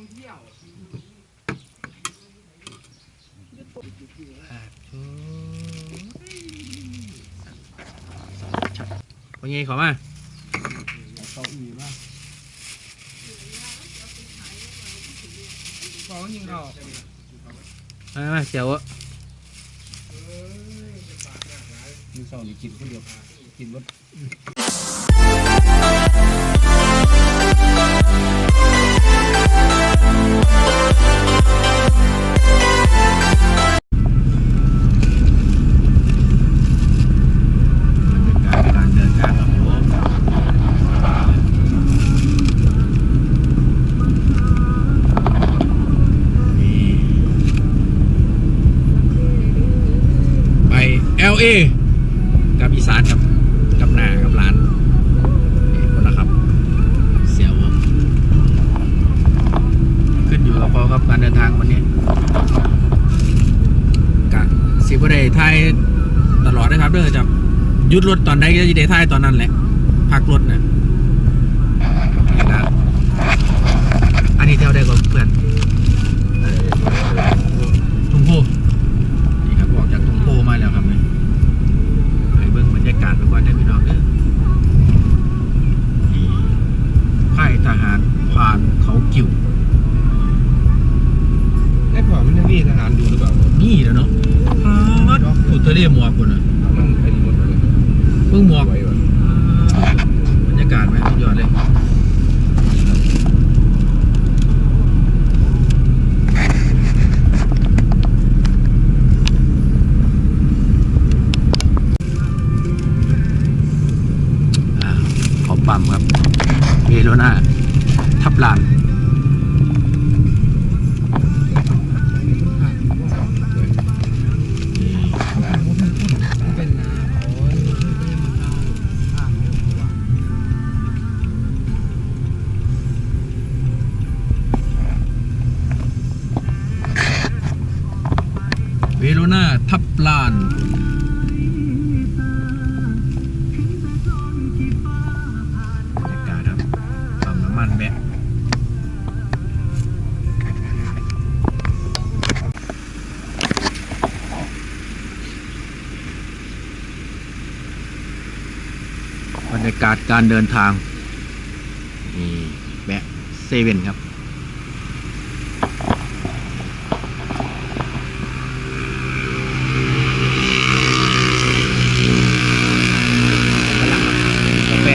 องเที่ยวว่าไงขอมาเก้าอี้มาบอกยิงเขามามาเจียวอะมีเศร้านี่กินคนเดียวกินรถ เอกับอีสานครับกับหน้ากับร้านนี่คนละครับ เสียวขึ้นอยู่กับพอครับการเดินทางวันนี้กะสิบได้ไทยตลอดนะครับเด้อจับหยุดรถตอนใดก็จะได้ท่ายตอนนั้นแหละพักรถนะนี่นะอันนี้เท่าได้กับเพื่อนเอ่อทุ่งโพนี่ครับออกจากทุ่งโพมาแล้วครับเนี่ยไปเบิ้งบรรยากาศไปก่อนได้อพี่น้องเด้อนี่ค่ายทหารผ่านเขากิ่ว ไอ้พ่อมันยังมีทหารอยู่หรือเปล่า นี่แล้วเนาะฮาดอุตรเลียหมวกคนน่ะ มันไอ้นี่หมดเลย เพิ่งหมวก ไว้วะ บรรยากาศไหมสุดยอดเลย อ่า ขอปั๊มครับเวโรนาทับลาน รรยากาศการเดินทางนี่แบะเซเว่นครับกำลังกาแฟ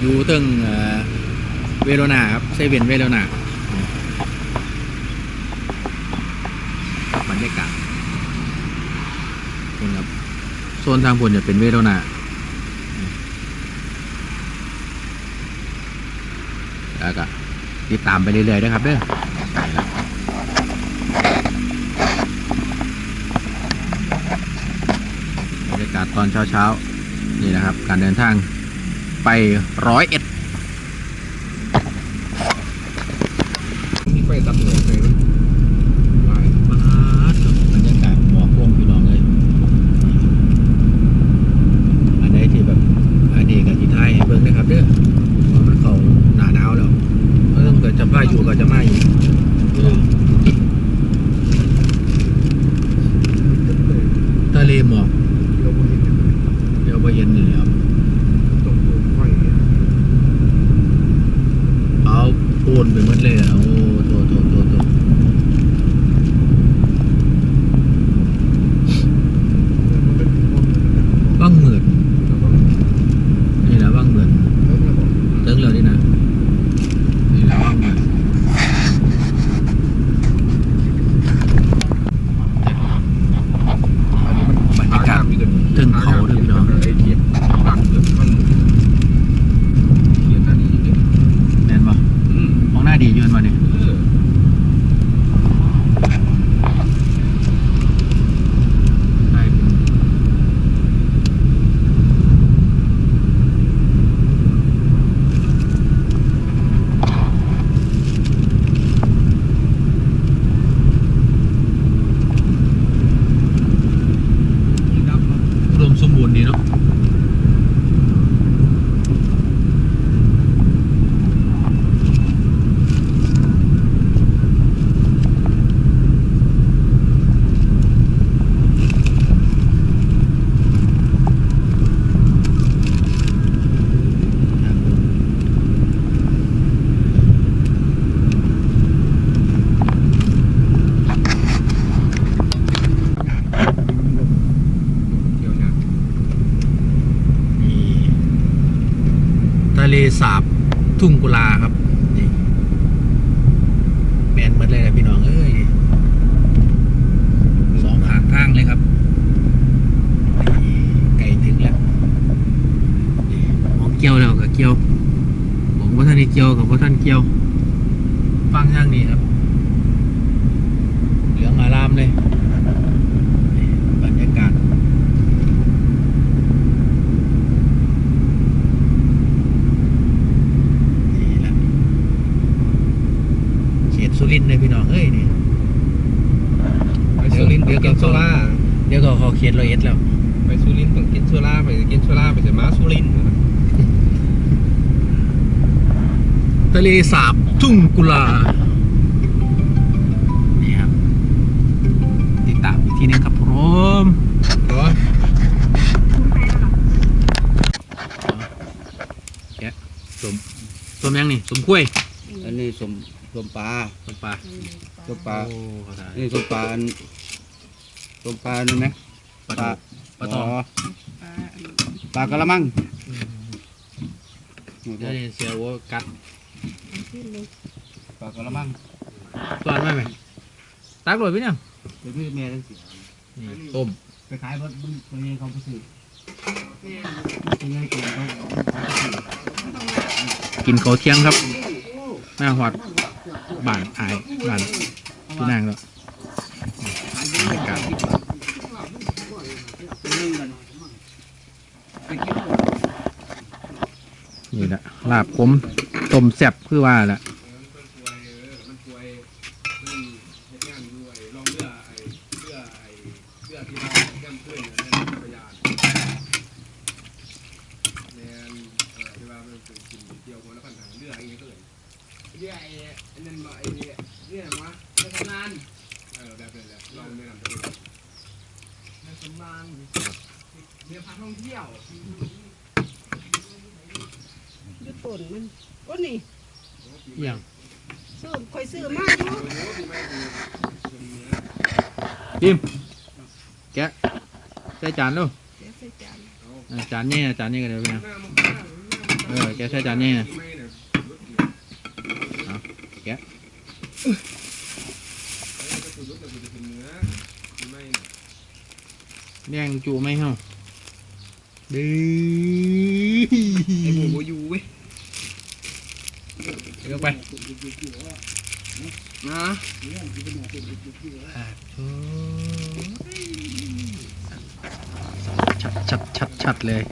อยู่ตึงเวโรนาครับ เซเว่นเวโรนาบรรยากาศ คุณครับโซนทางบนจะเป็นเวโรนาแล้วก็ติดตามไปเรื่อยๆนะครับเด้อบรรยากาศตอนเช้าๆนี่นะครับ การเดินทางไปร้อยเอ็ด มีไฟตับเหนือไฟมันวาย มาบรรยากาศหมอกลงพี่น้องเลยอันใดที่แบบอันนี้กับที่ไทยให้เบิ้งนะครับเด้อเพราะมันเขาหนาหนาวแล้วเออเกิดจะพาอยู่ ก็จะมาอยู่เออทะเลหมอก เราไม่เห็นเลย เดี๋ยวไปเย็นนี่ครับ ต้องปลูกไฟเนี่ย เอาปูนไปหมดเลยอะโอ้โถโถโถโถ มันเป็นพวก ว่างเหมือน แล้วก็ นี่แหละว่างเหมือน แล้วก็บอก เติ้งเลยนี่นะนี่แหละว่างเหมือนบรรยากาศตึงเขาด้วยพี่น้อง ไอ้เทียบปากเกือบมันเขียนหน้านี้เลย แน่นปะ อืม มองหน้าดียืนมาเนี่ย เออ ได้เป็นอุดมสมบูรณ์ดีเนาะ เลสาบทุ่งกุลาครับนี่แมนหมดเลยนะพี่น้องเอ้ยสองขางทางเลยครับนี่ไก่ถึงแล้วนี่มองเกี่ยวแล้วกับเกี่ยวผมว่าท่านได้เกี่ยวกับว่าท่านเกี่ยว ฟังทางนี้ครับ เหลืองอารามเลยบรรยากาศนี่ละเขตสุรินทร์เลยพี่น้องเอ้ยนี่ไปสุรินทร์ไปกินโซล่าเดี๋ยวก็เขาเขตร้อยเอ็ดแล้ว ไปสุรินทร์ต้องกินโซล่าไปกินโซล่าไปจะมาสุรินทร์ ทะเลสาบทุ่งกุลา นี่ครับ ติดตามอีกทีหนึงครับผมเหรอแกะสมสมยังนี่สมกล้วยอันนี้สมสมปลาสมปลาสมปลาโอ้เขาทาอันนี้สมปลาอันสมปลานี่ไหมปลาตองปลาตองปลากระมัง เดี๋ยวนี้เสียวัวกัด ปลากระมังตอนไหมไหมตักเลยพี่เนี่ยเดี๋ยวพี่แม่ทั้งเสียนี่ต้มไปขายรถบึ้งตัวนี้เขาไปซื้อตัวนี้กินเขากินข้าวเที่ยงครับแม่หอดบ้านอายบ้านพี่นางแล้วบรรยากาศนึ่งกันไปกินนี่แหละลาบผม ต้มแซ่บคือว่าแหละเฮ็ดงานด้วยลองเรือไอ้เรือไอ้เรือที่เราแก้มขึ้นเนี่ยนั่นพยานแมนเออที่ว่ามันเป็นกินเกี่ยวคนละ นั่นมาไอ้เรือเรือวะเรือทำงานเออแบบนั้นแหละลองแนะนำตัวเองเรือทำงานเรือพาท่องเที่ยวยุดต้นมันก็นี่เอี่ยงซื้อค่อยซื้อมาอยู่พิมแกะใส่จานดูเดี๋ยวใส่จานอะจานนี้จานนี้กันเดี๋ยวพี่นะเออแกะใส่จานนี้นะแกะแดงจูไหมเฮาดื้ไอ้หมู อ โบอยูเว้ย ลงไป นะชัดชัดชัดชัดเลย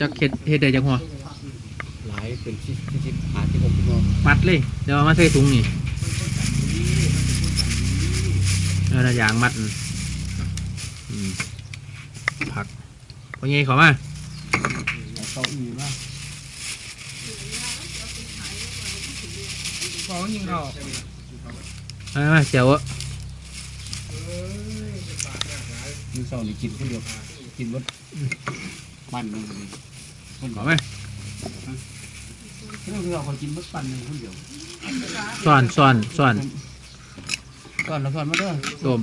จักเฮ็ดเฮ็ดได้จังหัวหลายเป็นชิปชิปหาที่ผมพี่น้องมัดเลย เดี๋ยวเอามาใส่ถุงนี่เอาละอย่างมัดอืมอืมผักพอไงขอมาเขาอีมา ของยิงเขา มามาเจียวอะมือสองนี่กินคนเดียวกินรถปั่นหนึ่งคนขเดีอยวมาเรื่องที่เราคนกินรถปั่นหนึ่งคนเดียวซ่อนซ่อนซ่อนก่อนเราก่อนมาเด้อต้ม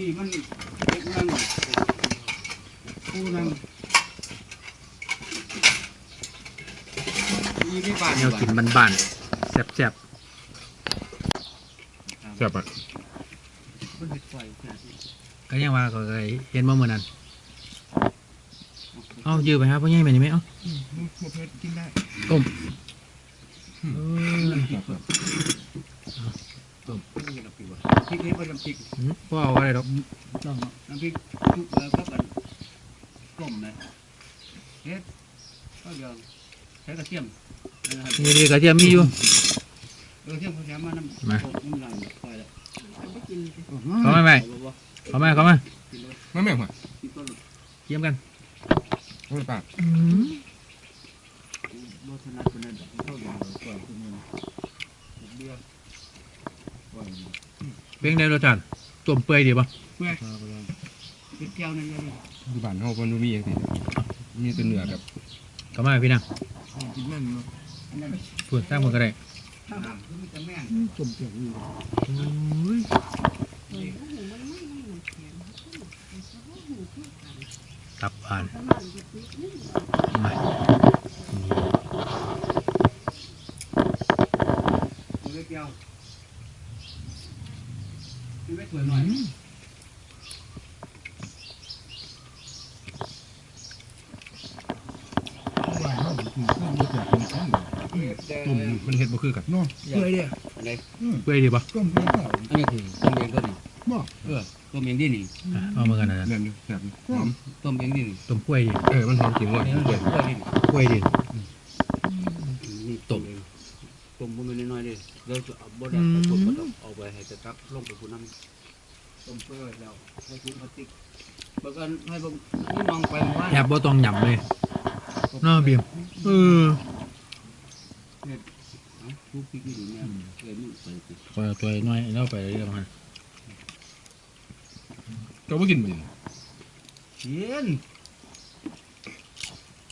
นี่มันนั่งผู้นั่งนี่ไม่ปั่นแนวกินบ้านๆแซ่บแซ่บแซ่บอะมันเห็ดไฟก็ยังว่าก็เคยเห็นมาเมื่อนั้นเอายืมไปครับพ่อใหญ่ไปนี่ไหมเอ้าหมดเพชรกินได้ต้มพริกให้เป็นน้ำพริกอืมพ่อเอาอะไรดอกน้ำพริกทุกแล้วก็กันกลมเลยเฮ็ดก็เดียวใช้กระเทียมนะครับนี่ดีกระเทียมมีอยู่เออเทีย มเขาใช้มาน้ำมาโอ้น้ำลายปล่อยแล้วไม่กินสิเขาไม่ไม่เขาไม่เขาไม่ไม่แม่งหรอกินต้นเยี่ยมกันไม่ปากโลทนัดคนนั้นเข้าอยู่ปล่อยขึ้นมาเบี้ยปล่อยเพ่งได้รสชาติต้มเปื่อยดีป่ะเป็นแก้วนั่นเลยอยู่บ้านเฮาคนบ่มีอย่างนี้มีแต่เนื้อกับเขาไม่พี่นางกินแม่นเนาะอันนั้นพูดสร้างมันก็ได้ น้ำคือมีแต่แม่งต้มเปียกอยู่ตับอ่านมา ยวพี่ไม่สวยหน่อย ว่าเขาถูกต้องรู้จักเป็นของต้มมันเห็ดบ่คือกันเนาะเปื่อยเด้อันนี้เปื่อยดีปะต้มเพื่อเปล่าอันนี้คือต้มเองก็นี่บ่เออต้มเองดินี่เอามากันนะแน่นอยู่แซ่บหอมต้มเองดินี่ต้มกล้วยดิเออมันหอมจริงว่ะอันนี้เปื่อยเปื่อยดิกล้วยดินี่ต้มเองต้มบ่มันน้อยๆดิเดี๋ยวจะเอาบ่ได้ไปกดก็ต้องเอาไปให้จะกลับลงไปผู้น้ำต้มเปื่อยแล้วให้ถุงพลาสติกบางกันให้บางนี่มองไปว่าแอบบ่ต้องหยำเลยเนาะบีมเอเนี่ยเอ็นไปสิคอยเอาตัวน้อยแล้วไปเรื่อยๆมันก็บ่กินมันเย็น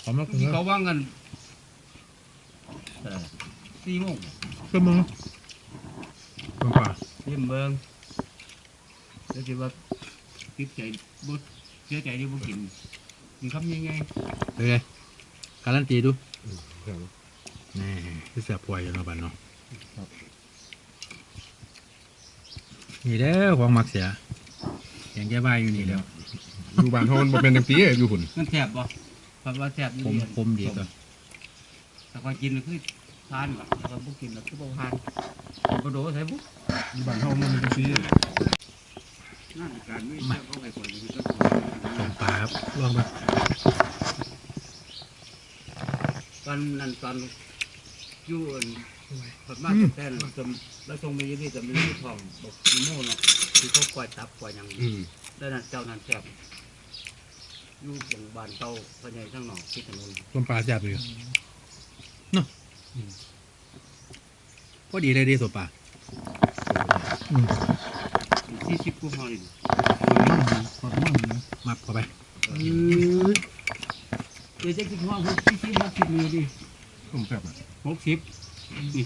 ขอมากินเขาว่างกันสี่โมงก็มึงตรงป่าเยี่ยมเบิ้งแล้วคิดว่าคิดใจบุเสียใจที่บุกินกินคำยังไงเลยเลย การันตีดูแนี่คือเสียป่วยอยู่เนาะบ้านเนาะนี่เด้อของมักเสียอย่างแก้บ้ายอยู่นี่แล้วอยู่บ้านเฮามันบ่เป็นจังซี่อยู่พุ่นมันแสบป่ะเพราะว่าแสบผมผมดีก็แต่พอกินคือทานแบบแต่ว่าบุกินแบบคือบุทานกระโดดใส่บุอยู่บ้านเฮามันเป็นจังซี่นั่นการไม่ใช่เขาไปคนที่ก็ตรงป่าครับลองมา ตอนนั้นตอนอยู่ผลมากแต่นั้นจำแล้วทรงมีที่จะมีที่ทองบอกมีโม่เนาะที่เขากวาดตับกวาดยังอืมด้านนั้นเจ้านั้นแซ่บอยู่บนบ้านเต้าพญายทั้งหนอกที่ถนนต้มปลาแซ่บเลยเนาะพอดีเลยดีสดปลาที่สิบกูฮอลินขอบมันนะมับเข้าไปเดี๋ยวจะกินห้องหก สิบหกสิบมือดิต้มแซ่บอะหกสิบนี่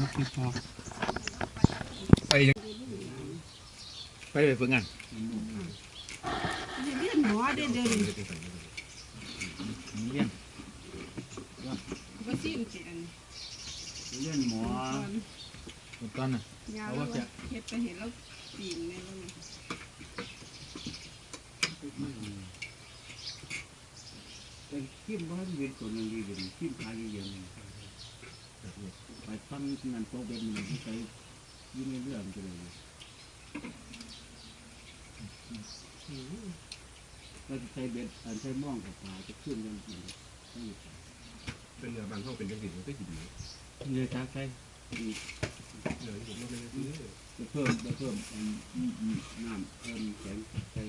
หกสิบพอไปยังไปไปฝึกงานเรียนหมอเด้อเด้อเลี้ยนบ่ซิมสิอันเลี้ยนหมอตอนน่ะยาแล้วเฮ็ดไปเห็นแล้วปีนแม่ว่าเป็น ขี้มบ้านเวียนตัวนึงดีเป็นขี้มขายเยอะๆไปทำนั่นโตเป็นมันที่ไปยิ่งเรื่องกันเลยก็จะใช้เบ็ดอันใช้ม่องกับปลาจะขึ้นกันกินเป็นเนื้อบ้านเฮาเป็นจังซี่มันก็กินเนื้อจ้าใช้เนื้อผมว่าเป็นจังซี่จะเพิ่มจะเพิ่มน้ำเพิ่มแข็งใช้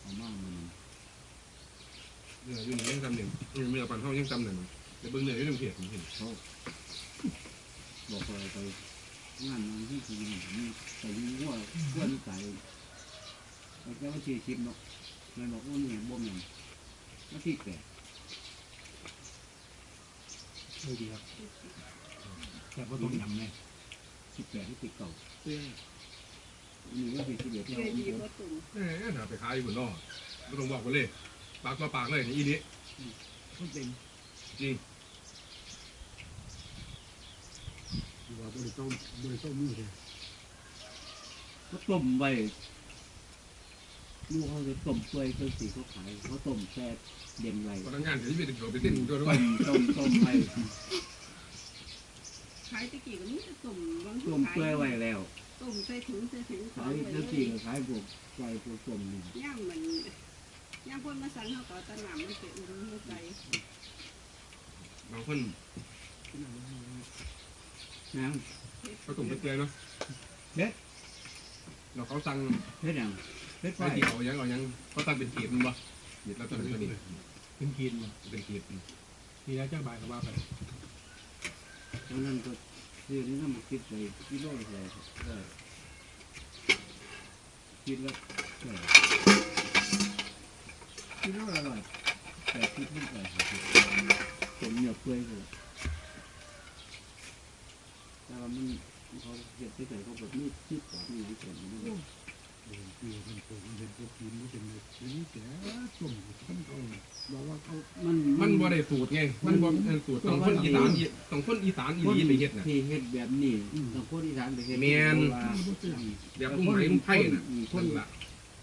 เอามากมัน เนื้ออยู่นี่ยังจำหนึ่งเนื้อบ้านเฮายังจำหนึ่งแต่เบิ่งเนื้ออยู่ตรงเพียผมเห็นเขาบอกไปไปงานนั้นที่คือมีไปยิงวัววัวนี่ไก่แล้วก็ว่าที่ชิมเนาะมันบอกว่านี่บ่มยังว่าที่แก่ไม่ดีครับแต่ว่าต้มยำเนี่ยที่แก่ที่ติดเก่านี่ว่าที่สิบเอ็ดเฮ็เนี่ยดดีบ่ตุ่มเอ้ยน่าไปขายอยู่พุ่นเนาะบ่ต้องบอกกันเลย ปากต่อปากเลยอีนี้มันเป็นจริงว่าบริต้มบริต้มมือเลยก็ต้มไว้ลูกเขาจะต้มเปื่อยจนสีเขาขายเขาต้มแช่เย็นไว้พนักงานที่เป็นตัวไปเต้นตัวด้วต้ยมต้มต้มไว้ขายตะกี้ก็มีแต่ตุ่มบางต้มเปื่อยไว้แล้วตุ่มใส่ถุงใส่ถุงขายน้ำจีก็ขายพวกไก่พวกต้มนี่ย่างมัน ย่างคนมาสั่งเฮาก็ตะหนำมันสิดอุ่นหัวใจบางคนนะเขาตุ่มเปื่อยเนาะเด็ดเราเขาสั่งเฮ็ดหยังเฮ็ดไฟไปที่เอายังเอายังเขาสั่งเป็นกีบมันบ่กีบแล้วตัวนี้ตัวนี้เป็นกินเป็นกีบทีแล้วเจ้าบ่ายก็ว่าไปตอนนั้นก็ซื้อนี่น้ำมันคิดไปกิโลละได้คิดแล้ว กิโลละร้อยแต่คิดไม่ไปผมเหนียวเปื่อยเลยแต่ว่ามันเขาเก็บที่ไหนเขาแบบนี้คิดกว่านี่อย่างเก่งนี่กีบมันตัวมันเป็นตัวกีบมันเป็นแบบนี้แก่ต้มต้มเอาบอกว่าเขามันมันบ่ได้สูตรไง มันบ่เออสูตรต้องคนอีสานต้องคนอีสานอีหลีไปเฮ็ดน่ะที่เฮ็ดแบบนี้ต้องคนอีสานไปเฮ็ดแม่นว่าแบบลุงไหลลุงไผ่น่ะคนละ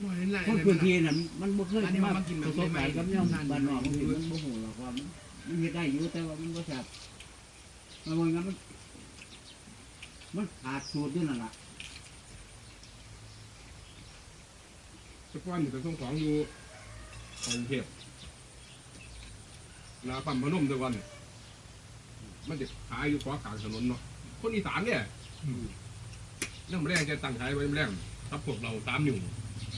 นั่นล่ะคนพื้นที่น่ะมันบ่เคยอันนี้มามันมากินแบปบระสบใหม่การณ์ๆกับแนวบ้านนอกบางทีมันบ่ฮู้หรอกว่ามันมันเฮ็ดได้อยู่แต่ว่ามันบ่แซ่บมันว่างั้นมันมันขาดสูตรอยู่นั่นล่ะแต่ก่อนนี่เป็นส่งของอยู่กรุงเทพลาปั๊มพนมแต่ก่อนเนี่ยมันจะขายอยู่ขวากลางถนนเนาะคนอีสานเนี่ยยังไม่แรงจะตั้งขายไว้ไม่แรงทับพวกเราตามอยู่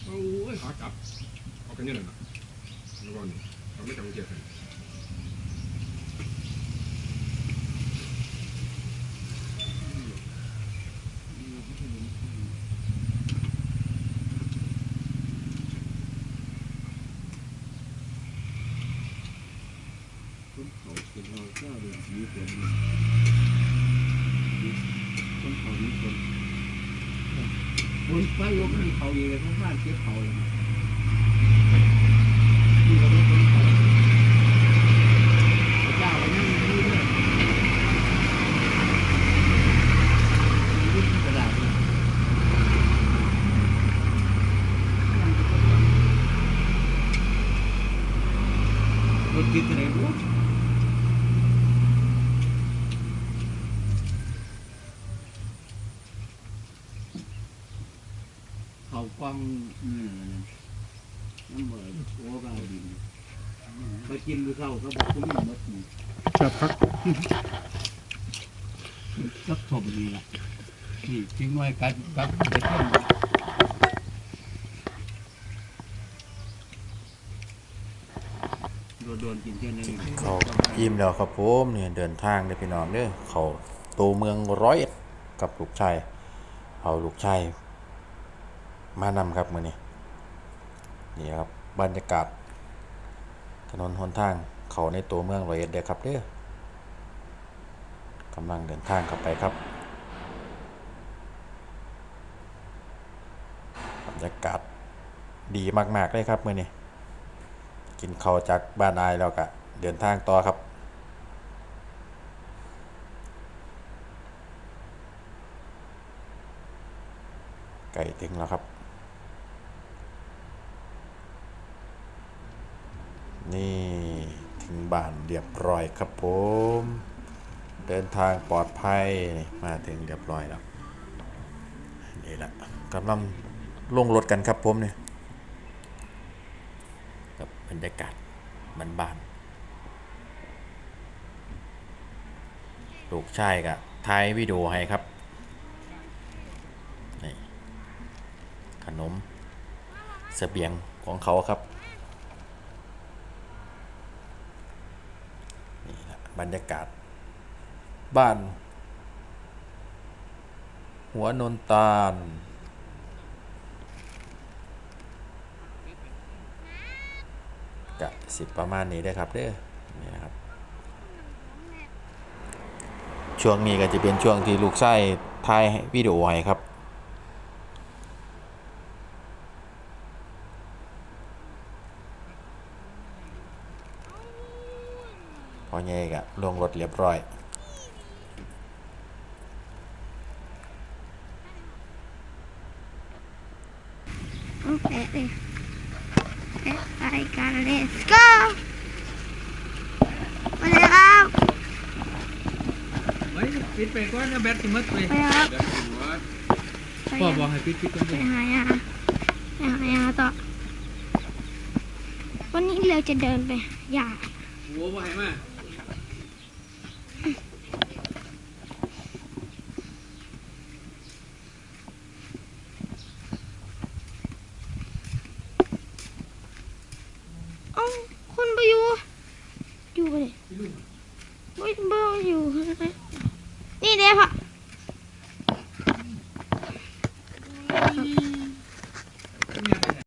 โอ้ยขากลับเอากันเนี่ยน่ะแล้วก่อนเราไม่จากกรุงเทพกันคนเขาเป็นเราเจ้าเดือดมีคนคนเขามีคนคน ไฟลบมีเขาอีกเลยเขาบ้านเก็บเขาเลยนี่ก็เป็นคนเขาเจ้าก็ยังมีด้วยมีกระดาษเลยรถติดอะไรรู้ เขางอืมน้ำเบิดโอ้กาดินไปกินดูเข้าก็บอกคุณมดนี่ครับครับสักสมนี่ละนี่ทิ้งไว้กันกับไปต้นโดนกินเท่านึงเขาอิ่มแล้วครับผมเนี่ยเดินทางเด้พี่น้องเด้อเขาตัวเมืองร้อยเอ็ดกับลูกชายเอาลูกชาย มานำครับมือนี้นี่ครับบรรยากาศ ถนนหนทางเขาในตัวเมืองร้อยเอ็ดเด้ครับเด้อกำลังเดินทางเข้าไปครับ บรรยากาศดีมากๆเลยครับมือนี้กินข้าวจากบ้านอายแล้วก็เดินทางต่อครับไก่ถึงแล้วครับ นี่ถึงบ้านเรียบร้อยครับผม เดินทางปลอดภัยมาถึงเรียบร้อยแล้วนี่แหละกำลังลงรถกันครับผมเนี่ยกับบรรยากาศบ้านๆลูกชายกับท้ายวิดีโอให้ครับนี่ขนมเสบียงของเขาครับ นี่แหละ บรรยากาศ บ้าน หัวนนตาลก็สิประมาณนี้ได้ครับเด้อนี่นะครับ ช่วงนี้ก็จะเป็นช่วงที่ลูกชายถ่ายวิดีโอให้ครับ พอใหญ่ก็ ลงรถเรียบร้อยโอเคเลยเอ๊ะไปกัน let's go ไปเลยครับเฮ้ยปิดไปก่อนนะแบตสิหมดไปไปครับเดี๋ยวกินว่าไปพ่อบอกให้ปิดปิดก่อนไปเด้อหายาไปหายาต่อวันนี้เราจะเดินไปยาโอ้บ่ให้ม